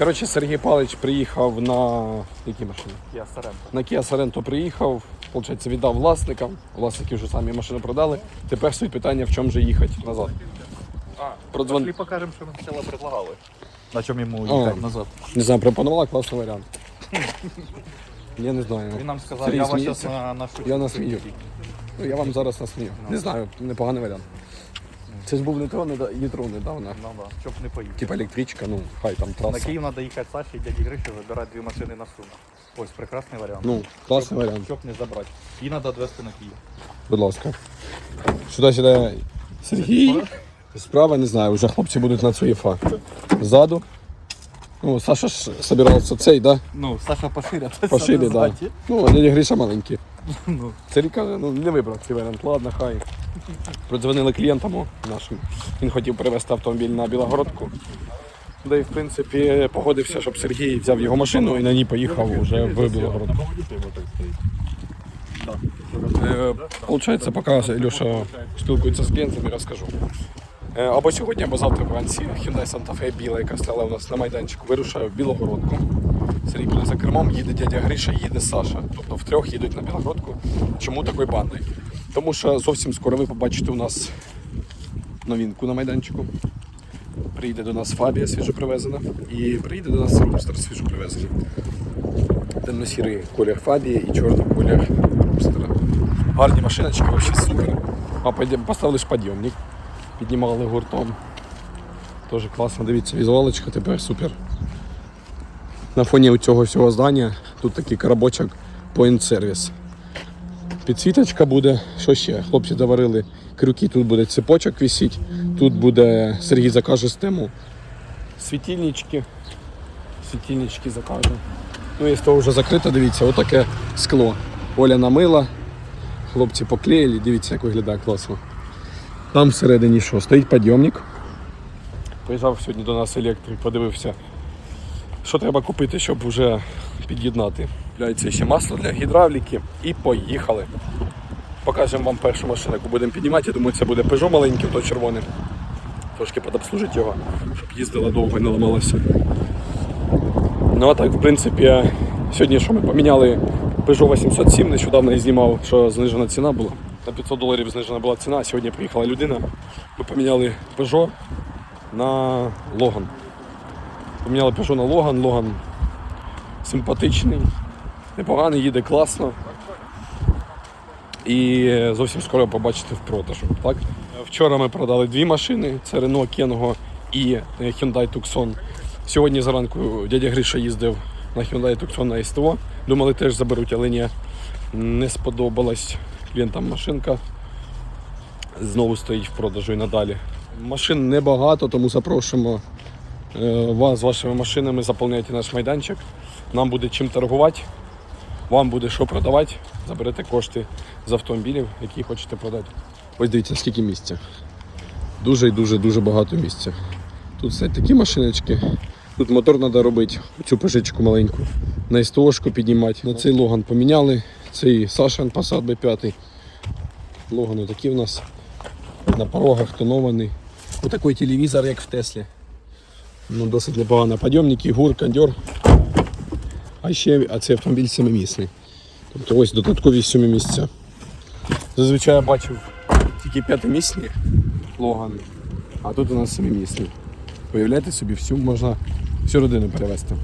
Коротше, Сергій Павлович приїхав на які машини? Я Саренко. На Kia Sorento приїхав, виходить, віддав власникам. Власники вже самі машину продали. Тепер стоїть питання, в чому же їхати назад. А, Продзвон- пошли покажемо, що ми спочатку предлагали. На чому йому їхати назад. Не знаю, пропонувала класний варіант. Я не знаю. Він нам сказав, Сергій я вас сміється. зараз на, на шутку. Я насмію. Ну, я вам зараз насмію. Не знаю, непоганий варіант. Це ж був не то, не да- Єтро недавно. Ну да, щоб не поїхати. Типа електричка, ну хай там На траса. Київ треба їхати Саші і дяді Гриші забирати дві машини на Суму. Ось прекрасний варіант. Ну, класний варіант. Щоб не забрати. Її треба відвезти на Київ. Будь ласка. Сюди сюди Сергій. Справа не знаю, вже хлопці будуть на ЦУЄФА. Ззаду. Ну, Саша ж собирався цей, да? Ну, Саша поширя. Пошили, да. Ну, а дядя Гриша маленький. Ну, Сергій каже, ну не вибрав цей варіант, ладно, хай. Продзвонили клієнтам нашим. Він хотів привезти автомобіль на Білогородку. Да і в принципі погодився, щоб Сергій взяв його машину і на ній поїхав уже в Білогородку. Е, поки Ілюша спілкується з клієнтами, розкажу. Е, Або сьогодні, або завтра вранці Hyundai Santa Fe біла, яка стояла у нас на майданчику, вирушає в Білогородку. Сергій за кермом, їде дядя Гриша, їде Саша. Тобто втрьох їдуть на Білогородку. Чому такої банди? Тому що зовсім скоро ви побачите у нас новинку на майданчику. Приїде до нас Фабія свіжопривезена і приїде до нас Румстер свіжопривезений. Темно-сірий колір Фабії і чорний колір Румстера. Гарні машиночки, взагалі супер. А поставили ж підйомник, піднімали гуртом. Теж класно, дивіться, візуалочка тепер супер. На фоні цього всього здання тут такий коробочок Point Service. Підсвіточка буде. Що ще? Хлопці доварили крюки, тут буде цепочок висіть, тут буде Сергій закаже систему. Світильнички. Світильнички закаже. Ну і того вже закрито, дивіться, отаке скло. Оля намила, хлопці поклеїли, дивіться, як виглядає класно. Там всередині що? Стоїть підйомник. Приїжджав сьогодні до нас електрик, подивився, що треба купити, щоб вже під'єднати. Купляється ще масло для гідравліки і поїхали. Покажемо вам першу машину, яку будемо піднімати. Я думаю, це буде Peugeot маленький, то червоний. Трошки подобслужити його, щоб їздила довго і не ламалася. Ну а так, в принципі, сьогодні що ми поміняли Peugeot 807, нещодавно я знімав, що знижена ціна була. На 500 доларів знижена була ціна, а сьогодні приїхала людина. Ми поміняли Peugeot на Logan. Поміняли Peugeot на Logan, Logan симпатичний, непоганий, їде класно. І зовсім скоро побачите в продажу. Так? Вчора ми продали дві машини: це Renault Kengo і е, Hyundai Tucson. Сьогодні зранку дядя Гриша їздив на Hyundai Tucson на СТО. Думали, теж заберуть, але ні, не сподобалась клієнтам машинка. Знову стоїть в продажу і надалі. Машин небагато, тому запрошуємо е, вас з вашими машинами, заповняйте наш майданчик. Нам буде чим торгувати, вам буде що продавати. Заберете кошти з автомобілів, які хочете продати. Ось дивіться, скільки місця. Дуже і дуже дуже багато місця. Тут стоять такі машиночки. Тут мотор треба робити, цю пишечку маленьку. На СТОшку піднімати. На цей Логан поміняли. Цей Сашан Passat B5. Логани такі в нас. На порогах тонований. Отакий телевізор, як в Теслі. Ну, досить непогано. Подйомники, гур, кондьор. А ще а цей автомобіль семимісний. Тобто ось додаткові сьомі місця. Зазвичай я бачив тільки п'ятимісні логани, а тут у нас семимісні. Уявляєте собі, всю можна всю родину перевезти.